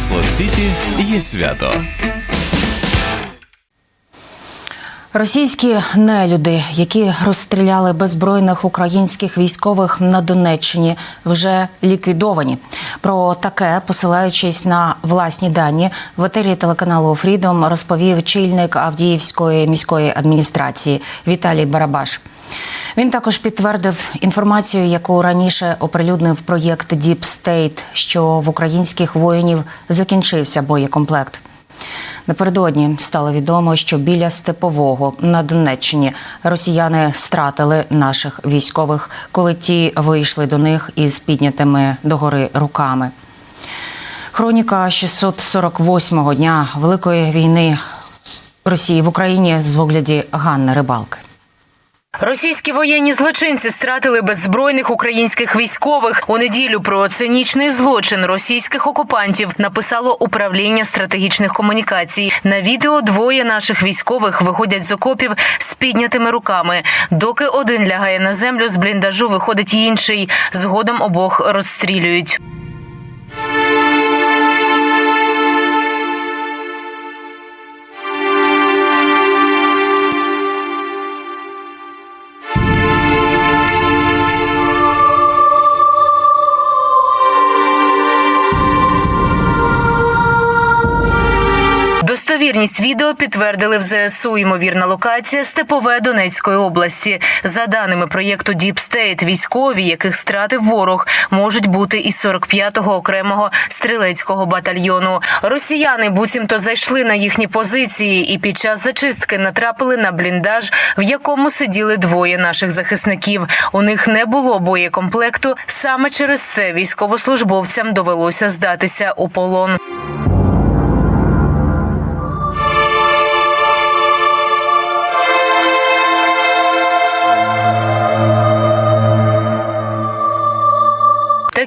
Слот Сіті є свято. Російські нелюди, які розстріляли беззбройних українських військових на Донеччині, вже ліквідовані. Про таке, посилаючись на власні дані, в етері телеканалу Фрідом розповів чільник Авдіївської міської адміністрації Віталій Барабаш. Він також підтвердив інформацію, яку раніше оприлюднив проєкт Deep State, що в українських воїнів закінчився боєкомплект. Напередодні стало відомо, що біля степового на Донеччині росіяни стратили наших військових, коли ті вийшли до них із піднятими догори руками. Хроніка 648-го дня Великої війни Росії в Україні з огляді Ганни Рибалки. Російські воєнні злочинці стратили беззбройних українських військових. У неділю про цинічний злочин російських окупантів написало управління стратегічних комунікацій. На відео двоє наших військових виходять з окопів з піднятими руками. Доки один лягає на землю, з бліндажу виходить інший. Згодом обох розстрілюють. Відео підтвердили в ЗСУ. Ймовірна локація Степове Донецької області. За даними проєкту State, військові, яких стратив ворог, можуть бути із 45-го окремого стрілецького батальйону. Росіяни буцімто зайшли на їхні позиції і під час зачистки натрапили на бліндаж, в якому сиділи двоє наших захисників. У них не було боєкомплекту. Саме через це військовослужбовцям довелося здатися у полон.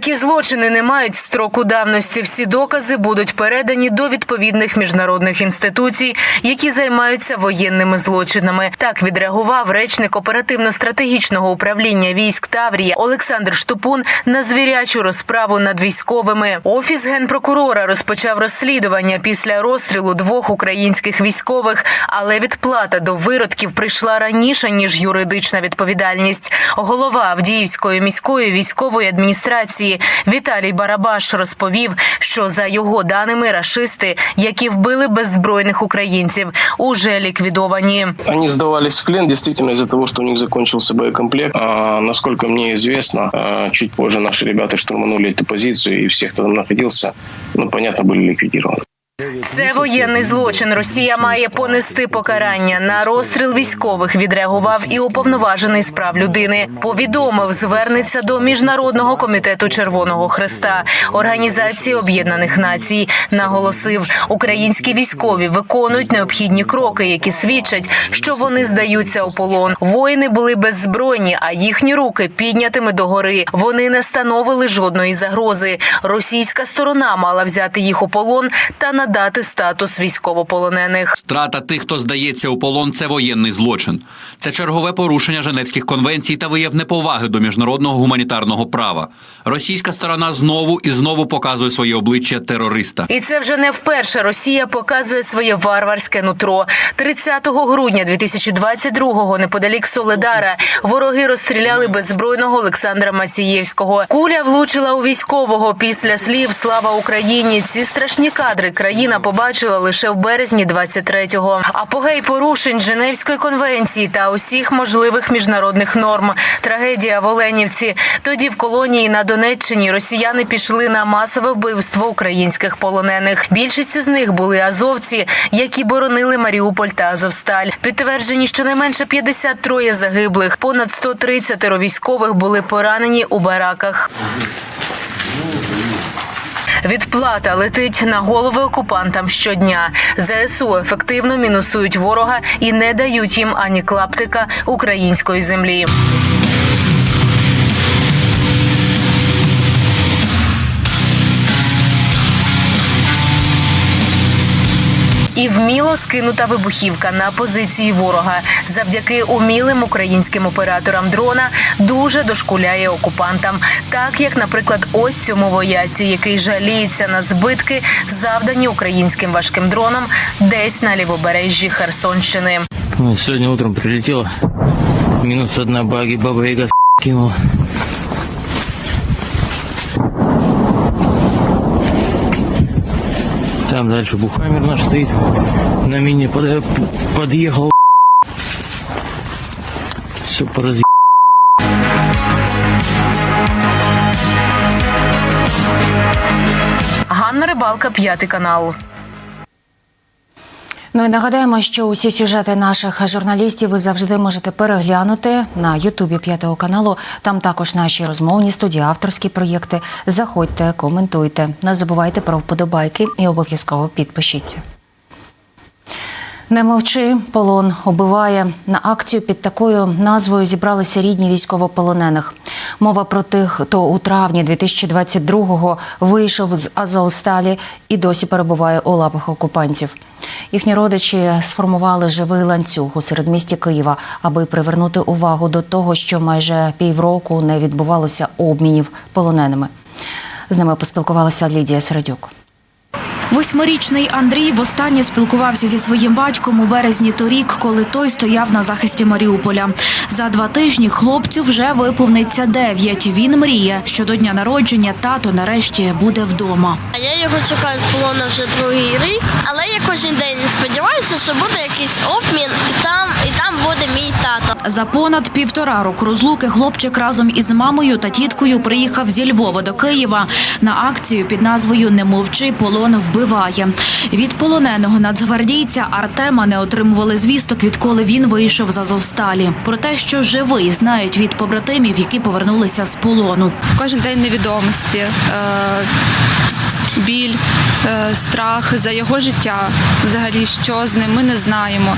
Такі злочини не мають строку давності. Всі докази будуть передані до відповідних міжнародних інституцій, які займаються воєнними злочинами. Так відреагував речник оперативно-стратегічного управління військ Таврія Олександр Штупун на звірячу розправу над військовими. Офіс генпрокурора розпочав розслідування після розстрілу двох українських військових, але відплата до виродків прийшла раніше ніж юридична відповідальність. Голова Авдіївської міської військової адміністрації Віталій Барабаш розповів, що за його даними рашисти, які вбили беззбройних українців, уже ліквідовані. Они сдавались в плен действительно из-за того, что у них закончился боекомплект. А, насколько мне известно, а, чуть позже наши ребята штурманули эту позицию, и всех, кто там находился, ну, понятно, были ликвидированы. Це воєнний злочин. Росія має понести покарання на розстріл військових. Відреагував і уповноважений з прав людини. Повідомив, звернеться до міжнародного комітету Червоного Хреста, Організації Об'єднаних Націй. Наголосив, українські військові виконують необхідні кроки, які свідчать, що вони здаються у полон. Воїни були беззбройні, а їхні руки піднятими догори. Вони не становили жодної загрози. Російська сторона мала взяти їх у полон та надати статус військовополонених. Страта тих, хто здається у полон, це воєнний злочин. Це чергове порушення Женевських конвенцій та вияв неповаги до міжнародного гуманітарного права. Російська сторона знову і знову показує своє обличчя терориста. І це вже не вперше Росія показує своє варварське нутро. 30 грудня 2022-го неподалік Соледара вороги розстріляли беззбройного Олександра Мацієвського. Куля влучила у військового після слів Слава Україні. Ці страшні кадри країна побачила лише в березні 23-го. Апогей порушень Женевської конвенції та усіх можливих міжнародних норм. Трагедія в Оленівці. Тоді в колонії на Донеччині росіяни пішли на масове вбивство українських полонених. Більшість з них були азовці, які боронили Маріуполь та Азовсталь. Підтверджені щонайменше 53 загиблих, понад 130 військових були поранені у бараках. Відплата летить на голови окупантам щодня. ЗСУ ефективно мінусують ворога і не дають їм ані клаптика української землі. І вміло скинута вибухівка на позиції ворога завдяки умілим українським операторам дрона дуже дошкуляє окупантам. Так як, наприклад, ось цьому вояці, який жаліється на збитки, завдані українським важким дроном, десь на лівобережжі Херсонщини. Ну, Сегодня утром прилетело. Минус одна баги, баба Яга кинула. Там дальше Бухаммер наш стоит. На мине под- подъехал. Все поразъ... Ганна Рибалка, п'ятий канал. Ну і нагадаємо, що усі сюжети наших журналістів ви завжди можете переглянути на Ютубі п'ятого каналу. Там також наші розмовні студії, авторські проєкти. Заходьте, коментуйте. Не забувайте про вподобайки і обов'язково підпишіться. Не мовчи, полон убиває. На акцію під такою назвою зібралися рідні військовополонених. Мова про тих, хто у травні 2022-го вийшов з Азовсталі і досі перебуває у лапах окупантів. Їхні родичі сформували живий ланцюг у середмісті Києва, аби привернути увагу до того, що майже півроку не відбувалося обмінів полоненими. З ними поспілкувалася Лідія Середюк. Восьмирічний Андрій востаннє спілкувався зі своїм батьком у березні торік, коли той стояв на захисті Маріуполя. За два тижні хлопцю вже виповниться дев'ять. Він мріє, що до дня народження тато нарешті буде вдома. Я його чекаю з полону вже другий рік, але я кожен день сподіваюся, що буде якийсь обмін, і там, і там буде мій тато. За понад півтора року розлуки хлопчик разом із мамою та тіткою приїхав зі Львова до Києва на акцію під назвою Не мовчи, полон вбиває. Від полоненого нацгвардійця Артема не отримували звісток, відколи він вийшов з Азовсталі. Про те, що живий, знають від побратимів, які повернулися з полону. кожен день невідомості, е, біль, е, страх за його життя. Взагалі, що з ним, ми не знаємо.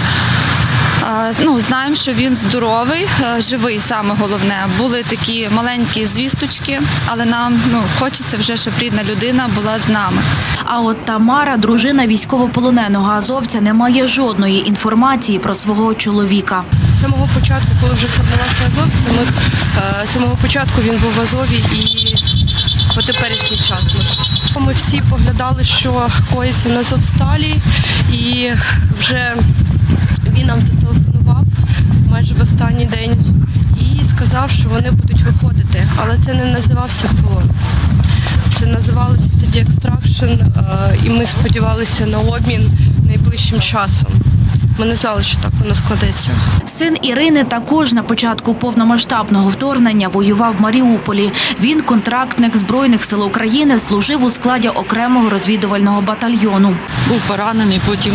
Ну, знаємо, що він здоровий, е, живий, саме головне. Були такі маленькі звісточки, але нам ну, хочеться вже, щоб рідна людина була з нами. А от Тамара, дружина військовополоненого азовця, не має жодної інформації про свого чоловіка. З самого початку, коли вже формувався Азов, самих, е, з самого початку він був в Азові і по теперішній час. Ми, ми всі поглядали, що коїться на Азовсталі, і вже він нам зателефонував майже в останній день і сказав, що вони будуть виходити. Але це не називався полон. Це називалося тоді екстракшн, е, і ми сподівалися на обмін найближчим часом. Ми не знали, що так воно складеться. Син Ірини також на початку повномасштабного вторгнення воював в Маріуполі. Він контрактник збройних сил України, служив у складі окремого розвідувального батальйону. був поранений, потім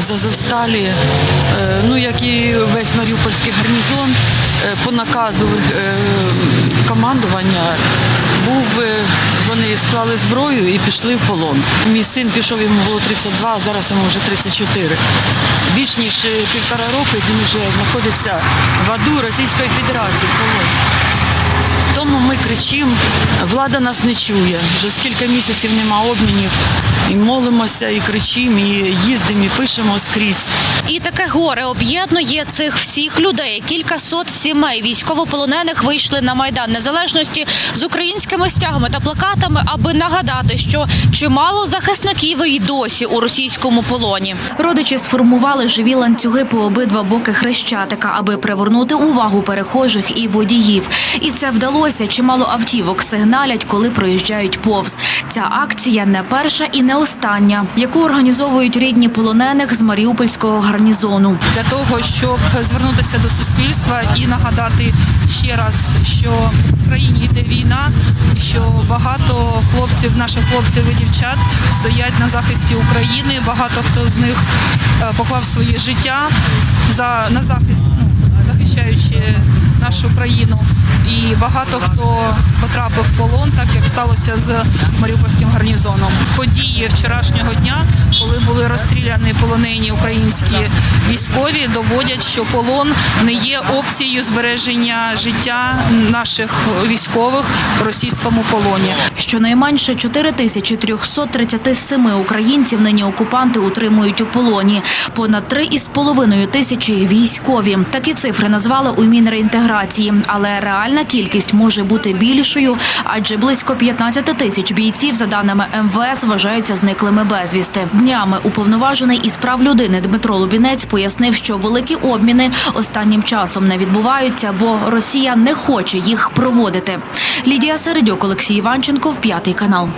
з Азовсталі, е, ну як і весь Маріупольський гарнізон, е, по наказу е, командування був, е, вони склали зброю і пішли в полон. Мій син пішов, йому було 32, а зараз йому вже 34. Більш ніж е, півтора року він вже знаходиться в аду Російської Федерації в полоні. Тому ми кричимо, влада нас не чує. Вже скільки місяців нема обмінів. І молимося, і кричимо, і їздимо, і пишемо скрізь. І таке горе об'єднує цих всіх людей. Кількасот сімей військовополонених вийшли на майдан незалежності з українськими стягами та плакатами, аби нагадати, що чимало захисників і досі у російському полоні. Родичі сформували живі ланцюги по обидва боки хрещатика, аби привернути увагу перехожих і водіїв. І це вдалося. Чимало автівок сигналять, коли проїжджають повз. Ця акція не перша і не остання, яку організовують рідні полонених з Маріупольського гарнізону. для того, щоб звернутися до суспільства і нагадати ще раз, що в країні йде війна, що багато хлопців, наших хлопців і дівчат стоять на захисті України. Багато хто з них е, поклав своє життя за на захист. ну, захищаючи нашу країну. І багато хто потрапив в полон, так як сталося з Маріупольським гарнізоном. Події вчорашнього дня, коли були розстріляні полонені українські військові, доводять, що полон не є опцією збереження життя наших військових в російському полоні. Щонайменше 4337 українців нині окупанти утримують у полоні. Понад 3,5 тисячі військові. Такі цифри назвали у Мінреінтеграції, але реальна кількість може бути більшою, адже близько 15 тисяч бійців, за даними МВС, вважаються зниклими безвісти. Днями уповноважений із прав людини Дмитро Лубінець пояснив, що великі обміни останнім часом не відбуваються, бо Росія не хоче їх проводити. Лідія Середюк, Олексій Іванченко, п'ятий канал.